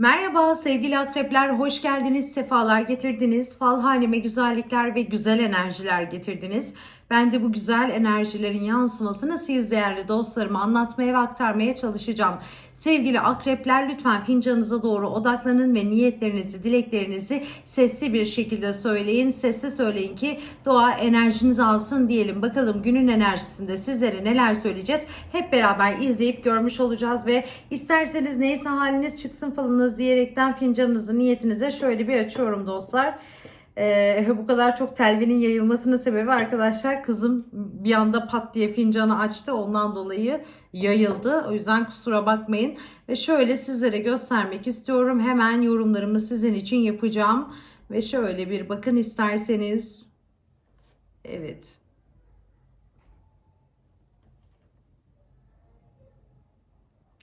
Merhaba sevgili akrepler, hoş geldiniz, sefalar getirdiniz. Fal haneme güzellikler ve güzel enerjiler getirdiniz. Ben de bu güzel enerjilerin yansımasını siz değerli dostlarıma anlatmaya ve aktarmaya çalışacağım. Sevgili akrepler lütfen fincanınıza doğru odaklanın ve niyetlerinizi, dileklerinizi sesli bir şekilde söyleyin. Sesli söyleyin ki doğa enerjinizi alsın diyelim. Bakalım günün enerjisinde sizlere neler söyleyeceğiz. Hep beraber izleyip görmüş olacağız ve isterseniz neyse haliniz çıksın falınız diyerekten fincanınızı niyetinize şöyle bir açıyorum dostlar. Ee, bu kadar çok telvinin yayılmasının sebebi arkadaşlar kızım bir anda pat diye fincanı açtı ondan dolayı yayıldı. O yüzden kusura bakmayın. Ve şöyle sizlere göstermek istiyorum. Hemen yorumlarımı sizin için yapacağım. Ve şöyle bir bakın isterseniz. Evet.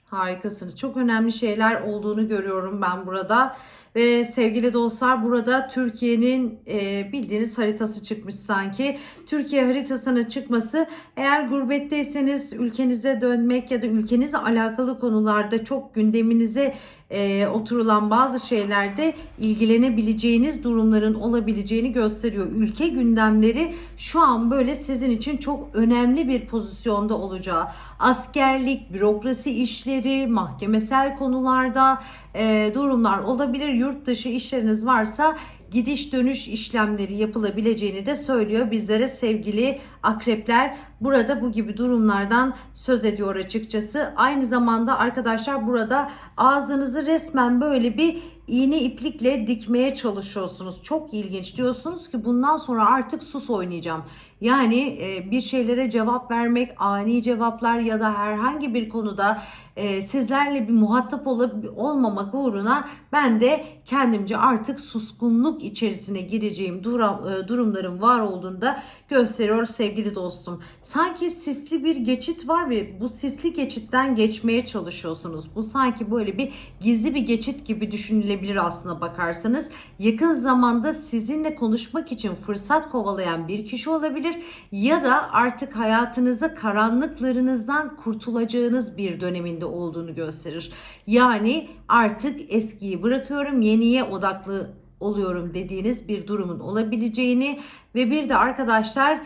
Harikasınız. Çok önemli şeyler olduğunu görüyorum ben burada. Ve sevgili dostlar burada Türkiye'nin e, bildiğiniz haritası çıkmış sanki. Türkiye haritasının çıkması eğer gurbetteyseniz ülkenize dönmek ya da ülkenizle alakalı konularda çok gündeminize e, oturulan bazı şeylerde ilgilenebileceğiniz durumların olabileceğini gösteriyor. Ülke gündemleri şu an böyle sizin için çok önemli bir pozisyonda olacağı. Askerlik, bürokrasi işleri, mahkemesel konularda e, durumlar olabilir. Yurt dışı işleriniz varsa gidiş dönüş işlemleri yapılabileceğini de söylüyor bizlere sevgili akrepler. Burada bu gibi durumlardan söz ediyor açıkçası. Aynı zamanda arkadaşlar burada ağzınızı resmen böyle bir iğne iplikle dikmeye çalışıyorsunuz. Çok ilginç diyorsunuz ki bundan sonra artık sus oynayacağım. Yani e, bir şeylere cevap vermek, ani cevaplar ya da herhangi bir konuda e, sizlerle bir muhatap ol olmamak uğruna ben de kendimce artık suskunluk içerisine gireceğim durum, e, durumların var olduğunda gösteriyor sevgili dostum. Sanki sisli bir geçit var ve bu sisli geçitten geçmeye çalışıyorsunuz. Bu sanki böyle bir gizli bir geçit gibi düşünülebilir aslına bakarsanız. Yakın zamanda sizinle konuşmak için fırsat kovalayan bir kişi olabilir ya da artık hayatınızda karanlıklarınızdan kurtulacağınız bir döneminde olduğunu gösterir. Yani artık eskiyi bırakıyorum, yeniye odaklı oluyorum dediğiniz bir durumun olabileceğini ve bir de arkadaşlar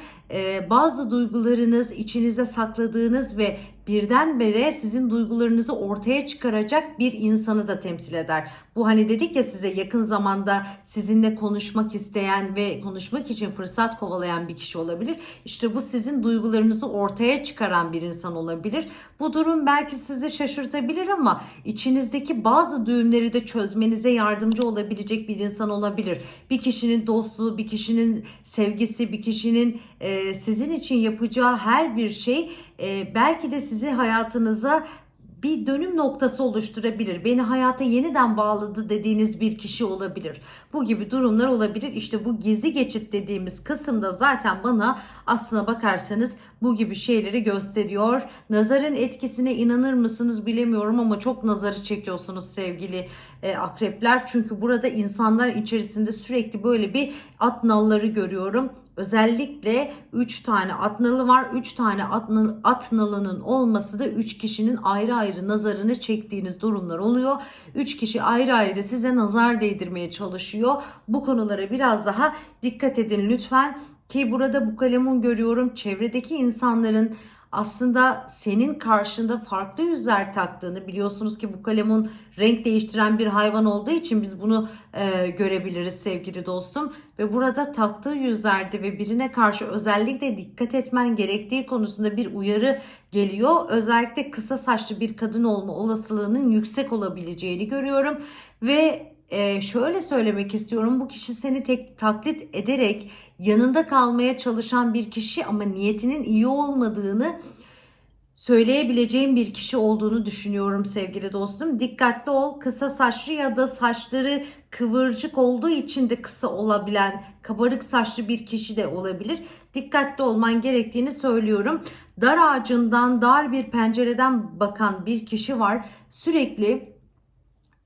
bazı duygularınız içinizde sakladığınız ve birdenbire sizin duygularınızı ortaya çıkaracak bir insanı da temsil eder. Bu hani dedik ya size yakın zamanda sizinle konuşmak isteyen ve konuşmak için fırsat kovalayan bir kişi olabilir. İşte bu sizin duygularınızı ortaya çıkaran bir insan olabilir. Bu durum belki sizi şaşırtabilir ama içinizdeki bazı düğümleri de çözmenize yardımcı olabilecek bir insan olabilir. Bir kişinin dostluğu, bir kişinin sevgisi, bir kişinin e, sizin için yapacağı her bir şey e, belki de sizi hayatınıza bir dönüm noktası oluşturabilir. Beni hayata yeniden bağladı dediğiniz bir kişi olabilir. Bu gibi durumlar olabilir. İşte bu gizli geçit dediğimiz kısımda zaten bana aslına bakarsanız bu gibi şeyleri gösteriyor. Nazarın etkisine inanır mısınız bilemiyorum ama çok nazarı çekiyorsunuz sevgili e, akrepler. Çünkü burada insanlar içerisinde sürekli böyle bir at nalları görüyorum. Özellikle 3 tane at nalı var. 3 tane at, at nalının olması da 3 kişinin ayrı ayrı nazarını çektiğiniz durumlar oluyor. 3 kişi ayrı ayrı size nazar değdirmeye çalışıyor. Bu konulara biraz daha dikkat edin lütfen. Ki burada bu kalemun görüyorum çevredeki insanların aslında senin karşında farklı yüzler taktığını biliyorsunuz ki bu kalemun renk değiştiren bir hayvan olduğu için biz bunu e, görebiliriz sevgili dostum ve burada taktığı yüzlerde ve birine karşı özellikle dikkat etmen gerektiği konusunda bir uyarı geliyor. Özellikle kısa saçlı bir kadın olma olasılığının yüksek olabileceğini görüyorum ve e, şöyle söylemek istiyorum bu kişi seni tek taklit ederek yanında kalmaya çalışan bir kişi ama niyetinin iyi olmadığını söyleyebileceğim bir kişi olduğunu düşünüyorum sevgili dostum. Dikkatli ol. Kısa saçlı ya da saçları kıvırcık olduğu için de kısa olabilen kabarık saçlı bir kişi de olabilir. Dikkatli olman gerektiğini söylüyorum. Dar ağacından dar bir pencereden bakan bir kişi var. Sürekli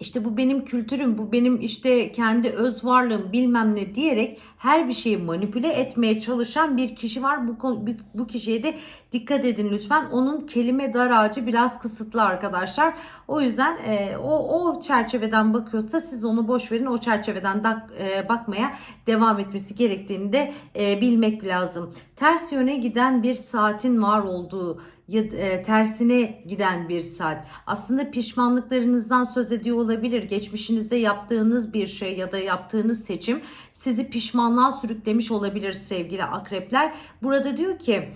işte bu benim kültürüm, bu benim işte kendi öz varlığım bilmem ne diyerek her bir şeyi manipüle etmeye çalışan bir kişi var. Bu, bu kişiye de dikkat edin lütfen. Onun kelime dar ağacı biraz kısıtlı arkadaşlar. O yüzden e, o, o çerçeveden bakıyorsa siz onu boş verin. O çerçeveden dak- e, bakmaya devam etmesi gerektiğini de e, bilmek lazım. Ters yöne giden bir saatin var olduğu ya e, tersine giden bir saat. Aslında pişmanlıklarınızdan söz ediyor olabilir. Geçmişinizde yaptığınız bir şey ya da yaptığınız seçim sizi pişmanlığa sürüklemiş olabilir sevgili akrepler. Burada diyor ki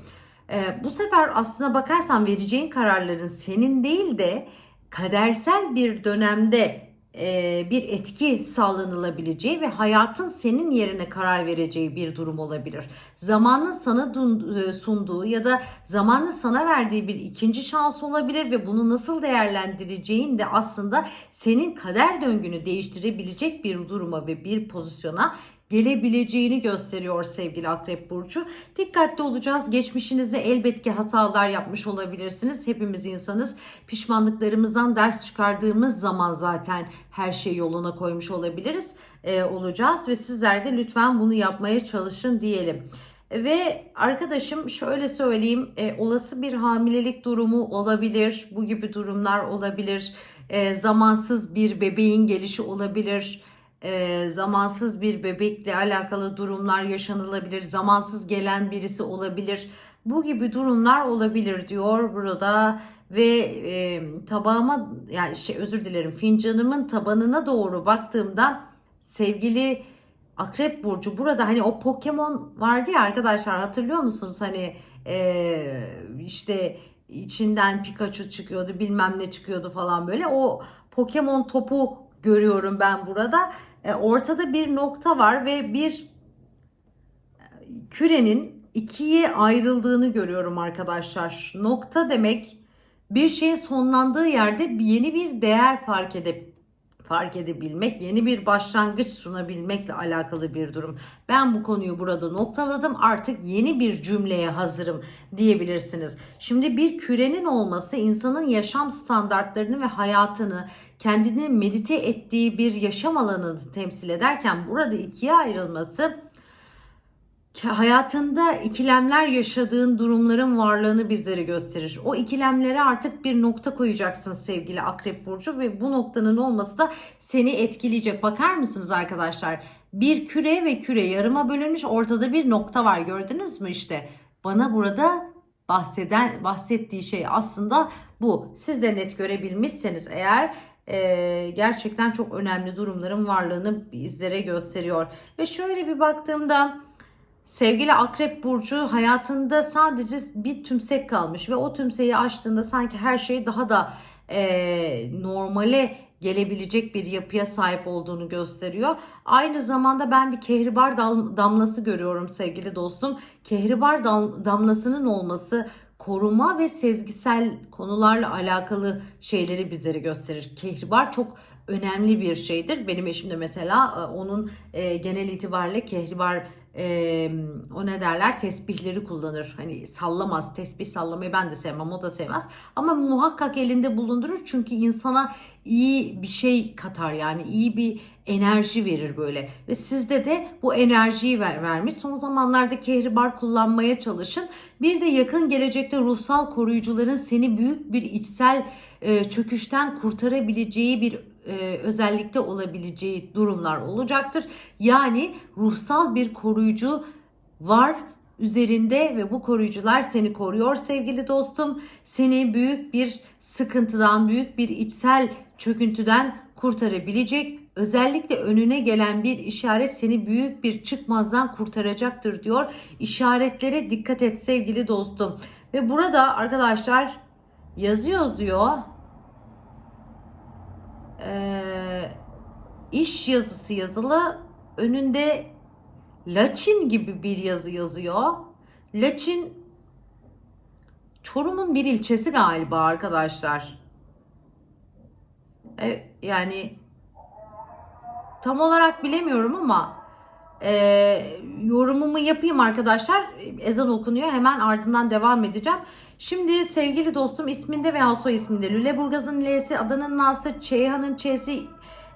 e, bu sefer aslına bakarsan vereceğin kararların senin değil de kadersel bir dönemde e, bir etki sağlanılabileceği ve hayatın senin yerine karar vereceği bir durum olabilir. Zamanın sana e, sunduğu ya da zamanın sana verdiği bir ikinci şans olabilir ve bunu nasıl değerlendireceğin de aslında senin kader döngünü değiştirebilecek bir duruma ve bir pozisyona gelebileceğini gösteriyor sevgili Akrep Burcu. Dikkatli olacağız. Geçmişinizde elbet ki hatalar yapmış olabilirsiniz. Hepimiz insanız. Pişmanlıklarımızdan ders çıkardığımız zaman zaten her şeyi yoluna koymuş olabiliriz. e, olacağız ve sizler de lütfen bunu yapmaya çalışın diyelim. Ve arkadaşım şöyle söyleyeyim e, olası bir hamilelik durumu olabilir. Bu gibi durumlar olabilir. E, zamansız bir bebeğin gelişi olabilir e, zamansız bir bebekle alakalı durumlar yaşanılabilir. Zamansız gelen birisi olabilir. Bu gibi durumlar olabilir diyor burada ve e, tabağıma yani şey özür dilerim fincanımın tabanına doğru baktığımda sevgili Akrep Burcu burada hani o Pokemon vardı ya arkadaşlar hatırlıyor musunuz hani e, işte içinden Pikachu çıkıyordu bilmem ne çıkıyordu falan böyle o Pokemon topu görüyorum ben burada. E, ortada bir nokta var ve bir e, kürenin ikiye ayrıldığını görüyorum arkadaşlar. Nokta demek bir şeyin sonlandığı yerde yeni bir değer fark edip fark edebilmek, yeni bir başlangıç sunabilmekle alakalı bir durum. Ben bu konuyu burada noktaladım. Artık yeni bir cümleye hazırım diyebilirsiniz. Şimdi bir kürenin olması insanın yaşam standartlarını ve hayatını kendini medite ettiği bir yaşam alanını temsil ederken burada ikiye ayrılması hayatında ikilemler yaşadığın durumların varlığını bizlere gösterir. O ikilemlere artık bir nokta koyacaksın sevgili Akrep Burcu ve bu noktanın olması da seni etkileyecek. Bakar mısınız arkadaşlar? Bir küre ve küre yarıma bölünmüş ortada bir nokta var gördünüz mü işte? Bana burada bahseden bahsettiği şey aslında bu. Siz de net görebilmişseniz eğer e, gerçekten çok önemli durumların varlığını bizlere gösteriyor. Ve şöyle bir baktığımda Sevgili Akrep Burcu hayatında sadece bir tümsek kalmış ve o tümseyi açtığında sanki her şey daha da e, normale gelebilecek bir yapıya sahip olduğunu gösteriyor. Aynı zamanda ben bir kehribar dam- damlası görüyorum sevgili dostum. Kehribar dam- damlasının olması koruma ve sezgisel konularla alakalı şeyleri bizlere gösterir. Kehribar çok önemli bir şeydir. Benim eşim de mesela e, onun e, genel itibariyle kehribar e, o ne derler tesbihleri kullanır. Hani sallamaz. Tesbih sallamayı ben de sevmem. O da sevmez. Ama muhakkak elinde bulundurur. Çünkü insana iyi bir şey katar. Yani iyi bir enerji verir böyle. Ve sizde de bu enerjiyi ver, vermiş. Son zamanlarda kehribar kullanmaya çalışın. Bir de yakın gelecekte ruhsal koruyucuların seni büyük bir içsel e, çöküşten kurtarabileceği bir e, özellikte olabileceği durumlar olacaktır. Yani ruhsal bir koruyucu var üzerinde ve bu koruyucular seni koruyor sevgili dostum. Seni büyük bir sıkıntıdan, büyük bir içsel çöküntüden kurtarabilecek. Özellikle önüne gelen bir işaret seni büyük bir çıkmazdan kurtaracaktır diyor. İşaretlere dikkat et sevgili dostum. Ve burada arkadaşlar yazıyor diyor e, iş yazısı yazılı önünde Laçin gibi bir yazı yazıyor. Laçin Çorum'un bir ilçesi galiba arkadaşlar. E, yani tam olarak bilemiyorum ama e, yorumumu yapayım arkadaşlar. Ezan okunuyor. Hemen ardından devam edeceğim. Şimdi sevgili dostum isminde veya soy isminde Lüleburgaz'ın L'si, Adana'nın N'sı, Ceyhan'ın Ç'si,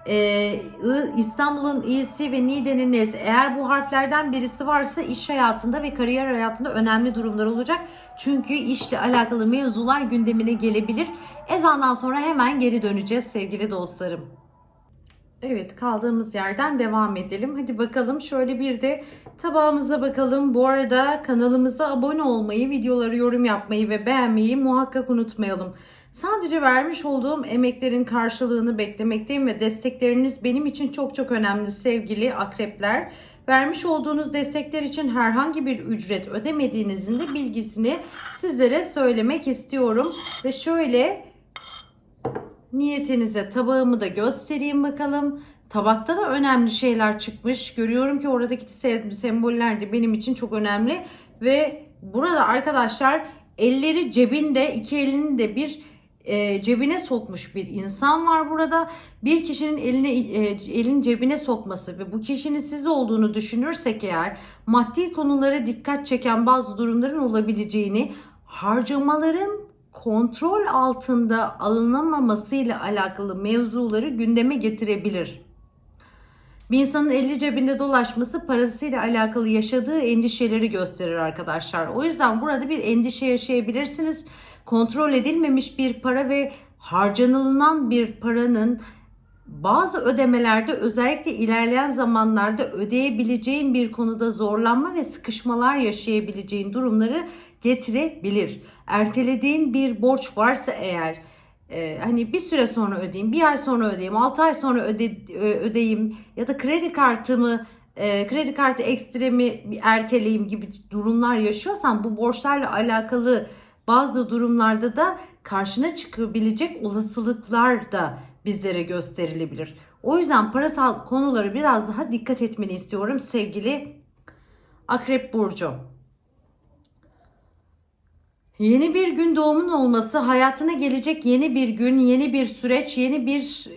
e, İstanbul'un İ'si ve Niğde'nin N'si. Eğer bu harflerden birisi varsa iş hayatında ve kariyer hayatında önemli durumlar olacak. Çünkü işle alakalı mevzular gündemine gelebilir. Ezandan sonra hemen geri döneceğiz sevgili dostlarım. Evet kaldığımız yerden devam edelim. Hadi bakalım şöyle bir de tabağımıza bakalım. Bu arada kanalımıza abone olmayı, videoları yorum yapmayı ve beğenmeyi muhakkak unutmayalım. Sadece vermiş olduğum emeklerin karşılığını beklemekteyim ve destekleriniz benim için çok çok önemli sevgili akrepler. Vermiş olduğunuz destekler için herhangi bir ücret ödemediğinizin de bilgisini sizlere söylemek istiyorum. Ve şöyle niyetinize tabağımı da göstereyim bakalım. Tabakta da önemli şeyler çıkmış. Görüyorum ki oradaki se- semboller de benim için çok önemli. Ve burada arkadaşlar elleri cebinde iki elini de bir e, cebine sokmuş bir insan var burada. Bir kişinin eline e, elin cebine sokması ve bu kişinin siz olduğunu düşünürsek eğer maddi konulara dikkat çeken bazı durumların olabileceğini, harcamaların kontrol altında alınamamasıyla alakalı mevzuları gündeme getirebilir. Bir insanın eli cebinde dolaşması parasıyla alakalı yaşadığı endişeleri gösterir arkadaşlar. O yüzden burada bir endişe yaşayabilirsiniz. Kontrol edilmemiş bir para ve harcanılan bir paranın bazı ödemelerde özellikle ilerleyen zamanlarda ödeyebileceğin bir konuda zorlanma ve sıkışmalar yaşayabileceğin durumları getirebilir. Ertelediğin bir borç varsa eğer e, hani bir süre sonra ödeyeyim, bir ay sonra ödeyeyim, 6 ay sonra öde, ö- ödeyeyim ya da kredi kartımı e, kredi kartı ekstremi erteleyeyim gibi durumlar yaşıyorsan bu borçlarla alakalı bazı durumlarda da karşına çıkabilecek olasılıklar da bizlere gösterilebilir. O yüzden parasal konuları biraz daha dikkat etmeni istiyorum sevgili Akrep Burcu. Yeni bir gün doğumun olması hayatına gelecek yeni bir gün, yeni bir süreç, yeni bir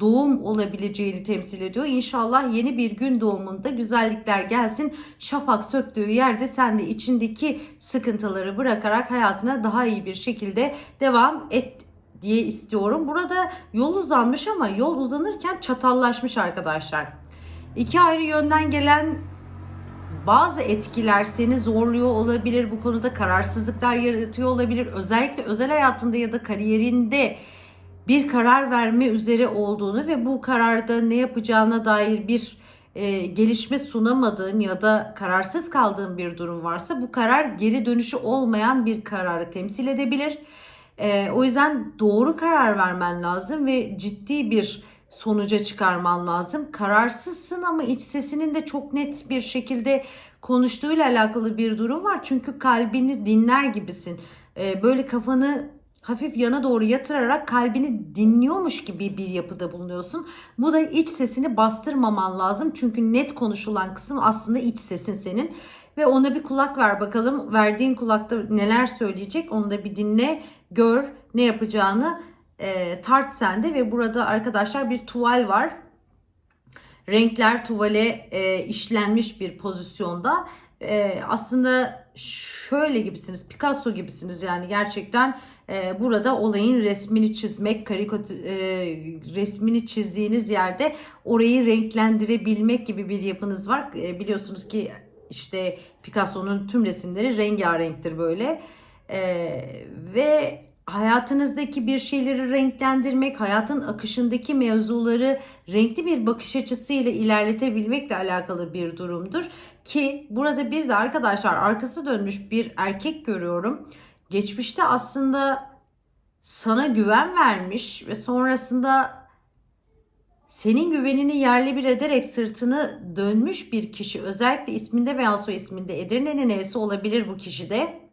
doğum olabileceğini temsil ediyor. İnşallah yeni bir gün doğumunda güzellikler gelsin. Şafak söktüğü yerde sen de içindeki sıkıntıları bırakarak hayatına daha iyi bir şekilde devam et diye istiyorum. Burada yol uzanmış ama yol uzanırken çatallaşmış arkadaşlar. İki ayrı yönden gelen bazı etkiler seni zorluyor olabilir. Bu konuda kararsızlıklar yaratıyor olabilir. Özellikle özel hayatında ya da kariyerinde bir karar verme üzere olduğunu ve bu kararda ne yapacağına dair bir e, gelişme sunamadığın ya da kararsız kaldığın bir durum varsa bu karar geri dönüşü olmayan bir kararı temsil edebilir. E, o yüzden doğru karar vermen lazım ve ciddi bir sonuca çıkarman lazım. Kararsızsın ama iç sesinin de çok net bir şekilde konuştuğuyla alakalı bir durum var. Çünkü kalbini dinler gibisin. Ee, böyle kafanı hafif yana doğru yatırarak kalbini dinliyormuş gibi bir yapıda bulunuyorsun. Bu da iç sesini bastırmaman lazım. Çünkü net konuşulan kısım aslında iç sesin senin. Ve ona bir kulak ver bakalım. Verdiğin kulakta neler söyleyecek onu da bir dinle, gör ne yapacağını e, tart sende ve burada arkadaşlar bir tuval var. Renkler tuvale e, işlenmiş bir pozisyonda. E, aslında şöyle gibisiniz, Picasso gibisiniz yani gerçekten e, burada olayın resmini çizmek, karikatür e, resmini çizdiğiniz yerde orayı renklendirebilmek gibi bir yapınız var. E, biliyorsunuz ki işte Picasso'nun tüm resimleri rengarenktir böyle. E, ve hayatınızdaki bir şeyleri renklendirmek, hayatın akışındaki mevzuları renkli bir bakış açısıyla ilerletebilmekle alakalı bir durumdur. Ki burada bir de arkadaşlar arkası dönmüş bir erkek görüyorum. Geçmişte aslında sana güven vermiş ve sonrasında senin güvenini yerle bir ederek sırtını dönmüş bir kişi özellikle isminde veya soy isminde Edirne'nin E'si olabilir bu kişide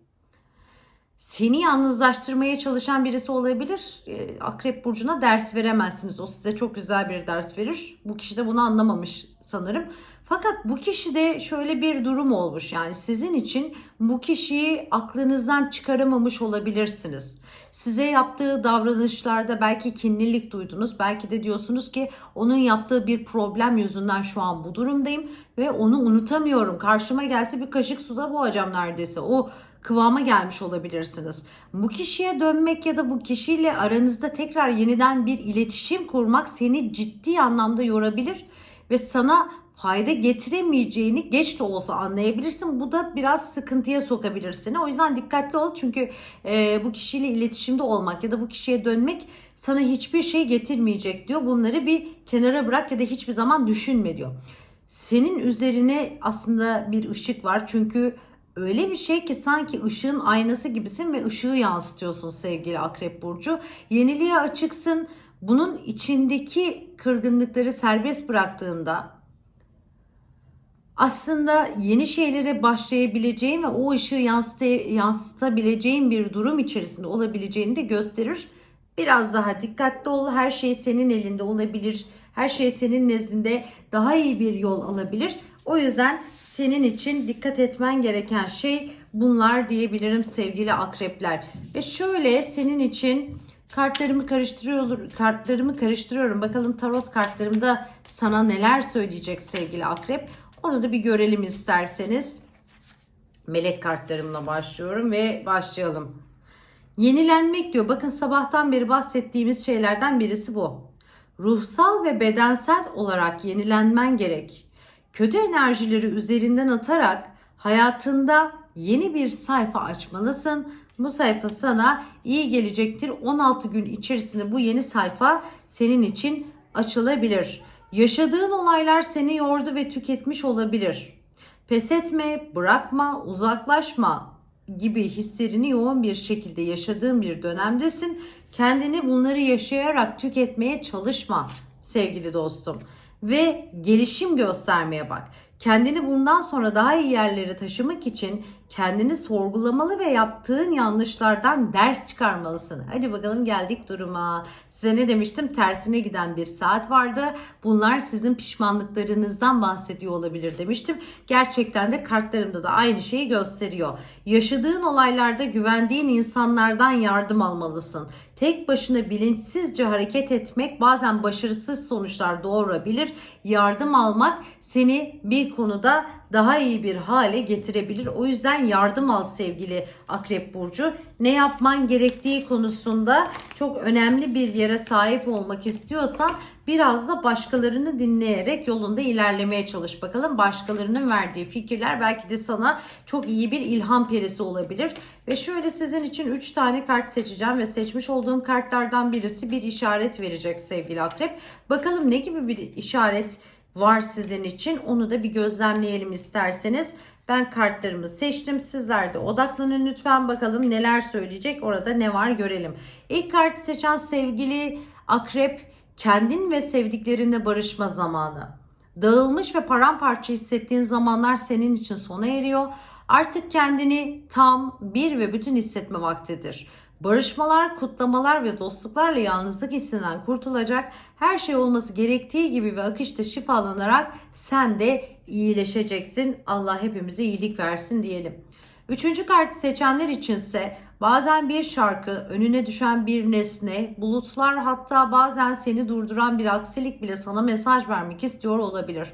seni yalnızlaştırmaya çalışan birisi olabilir. E, Akrep burcuna ders veremezsiniz. O size çok güzel bir ders verir. Bu kişi de bunu anlamamış sanırım. Fakat bu kişide şöyle bir durum olmuş. Yani sizin için bu kişiyi aklınızdan çıkaramamış olabilirsiniz. Size yaptığı davranışlarda belki kinlilik duydunuz. Belki de diyorsunuz ki onun yaptığı bir problem yüzünden şu an bu durumdayım ve onu unutamıyorum. Karşıma gelse bir kaşık suda boğacağım neredeyse. O kıvama gelmiş olabilirsiniz. Bu kişiye dönmek ya da bu kişiyle aranızda tekrar yeniden bir iletişim kurmak seni ciddi anlamda yorabilir ve sana fayda getiremeyeceğini geç de olsa anlayabilirsin. Bu da biraz sıkıntıya sokabilir seni. O yüzden dikkatli ol çünkü e, bu kişiyle iletişimde olmak ya da bu kişiye dönmek sana hiçbir şey getirmeyecek diyor. Bunları bir kenara bırak ya da hiçbir zaman düşünme diyor. Senin üzerine aslında bir ışık var çünkü öyle bir şey ki sanki ışığın aynası gibisin ve ışığı yansıtıyorsun sevgili Akrep Burcu. Yeniliğe açıksın. Bunun içindeki kırgınlıkları serbest bıraktığında aslında yeni şeylere başlayabileceğin ve o ışığı yansıta, yansıtabileceğin bir durum içerisinde olabileceğini de gösterir. Biraz daha dikkatli ol. Her şey senin elinde olabilir. Her şey senin nezdinde daha iyi bir yol alabilir. O yüzden senin için dikkat etmen gereken şey bunlar diyebilirim sevgili akrepler. Ve şöyle senin için kartlarımı karıştırıyorum, kartlarımı karıştırıyorum. Bakalım tarot kartlarımda sana neler söyleyecek sevgili akrep. Onu da bir görelim isterseniz. Melek kartlarımla başlıyorum ve başlayalım. Yenilenmek diyor. Bakın sabahtan beri bahsettiğimiz şeylerden birisi bu. Ruhsal ve bedensel olarak yenilenmen gerek. Kötü enerjileri üzerinden atarak hayatında yeni bir sayfa açmalısın. Bu sayfa sana iyi gelecektir. 16 gün içerisinde bu yeni sayfa senin için açılabilir. Yaşadığın olaylar seni yordu ve tüketmiş olabilir. Pes etme, bırakma, uzaklaşma gibi hislerini yoğun bir şekilde yaşadığın bir dönemdesin. Kendini bunları yaşayarak tüketmeye çalışma sevgili dostum ve gelişim göstermeye bak. Kendini bundan sonra daha iyi yerlere taşımak için kendini sorgulamalı ve yaptığın yanlışlardan ders çıkarmalısın. Hadi bakalım geldik duruma. Size ne demiştim? Tersine giden bir saat vardı. Bunlar sizin pişmanlıklarınızdan bahsediyor olabilir demiştim. Gerçekten de kartlarımda da aynı şeyi gösteriyor. Yaşadığın olaylarda güvendiğin insanlardan yardım almalısın. Tek başına bilinçsizce hareket etmek bazen başarısız sonuçlar doğurabilir. Yardım almak seni bir konuda daha iyi bir hale getirebilir. O yüzden yardım al sevgili Akrep Burcu. Ne yapman gerektiği konusunda çok önemli bir yere sahip olmak istiyorsan biraz da başkalarını dinleyerek yolunda ilerlemeye çalış bakalım. Başkalarının verdiği fikirler belki de sana çok iyi bir ilham perisi olabilir. Ve şöyle sizin için 3 tane kart seçeceğim ve seçmiş olduğum kartlardan birisi bir işaret verecek sevgili Akrep. Bakalım ne gibi bir işaret var sizin için. Onu da bir gözlemleyelim isterseniz. Ben kartlarımı seçtim. Sizler de odaklanın lütfen bakalım neler söyleyecek. Orada ne var görelim. İlk kartı seçen sevgili akrep kendin ve sevdiklerinle barışma zamanı. Dağılmış ve paramparça hissettiğin zamanlar senin için sona eriyor. Artık kendini tam, bir ve bütün hissetme vaktidir. Barışmalar, kutlamalar ve dostluklarla yalnızlık hissinden kurtulacak. Her şey olması gerektiği gibi ve akışta şifalanarak sen de iyileşeceksin. Allah hepimize iyilik versin diyelim. Üçüncü kartı seçenler içinse bazen bir şarkı, önüne düşen bir nesne, bulutlar hatta bazen seni durduran bir aksilik bile sana mesaj vermek istiyor olabilir.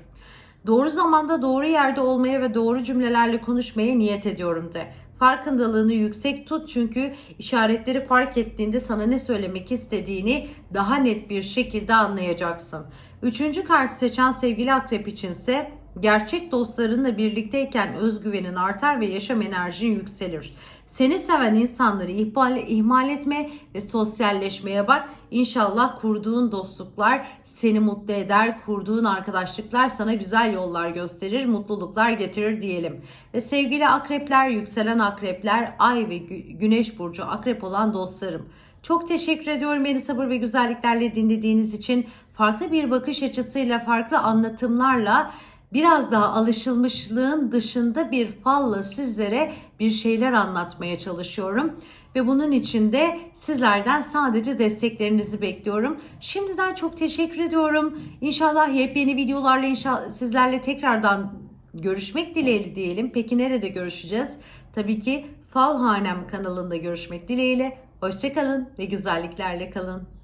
Doğru zamanda doğru yerde olmaya ve doğru cümlelerle konuşmaya niyet ediyorum de. Farkındalığını yüksek tut çünkü işaretleri fark ettiğinde sana ne söylemek istediğini daha net bir şekilde anlayacaksın. Üçüncü kart seçen sevgili akrep içinse gerçek dostlarınla birlikteyken özgüvenin artar ve yaşam enerjin yükselir. Seni seven insanları ihmal, ihmal etme ve sosyalleşmeye bak. İnşallah kurduğun dostluklar seni mutlu eder. Kurduğun arkadaşlıklar sana güzel yollar gösterir, mutluluklar getirir diyelim. Ve sevgili akrepler, yükselen akrepler, ay ve güneş burcu akrep olan dostlarım. Çok teşekkür ediyorum beni sabır ve güzelliklerle dinlediğiniz için. Farklı bir bakış açısıyla, farklı anlatımlarla biraz daha alışılmışlığın dışında bir falla sizlere bir şeyler anlatmaya çalışıyorum. Ve bunun için de sizlerden sadece desteklerinizi bekliyorum. Şimdiden çok teşekkür ediyorum. İnşallah yepyeni videolarla inşallah sizlerle tekrardan görüşmek dileğiyle diyelim. Peki nerede görüşeceğiz? Tabii ki Falhanem kanalında görüşmek dileğiyle. Hoşçakalın ve güzelliklerle kalın.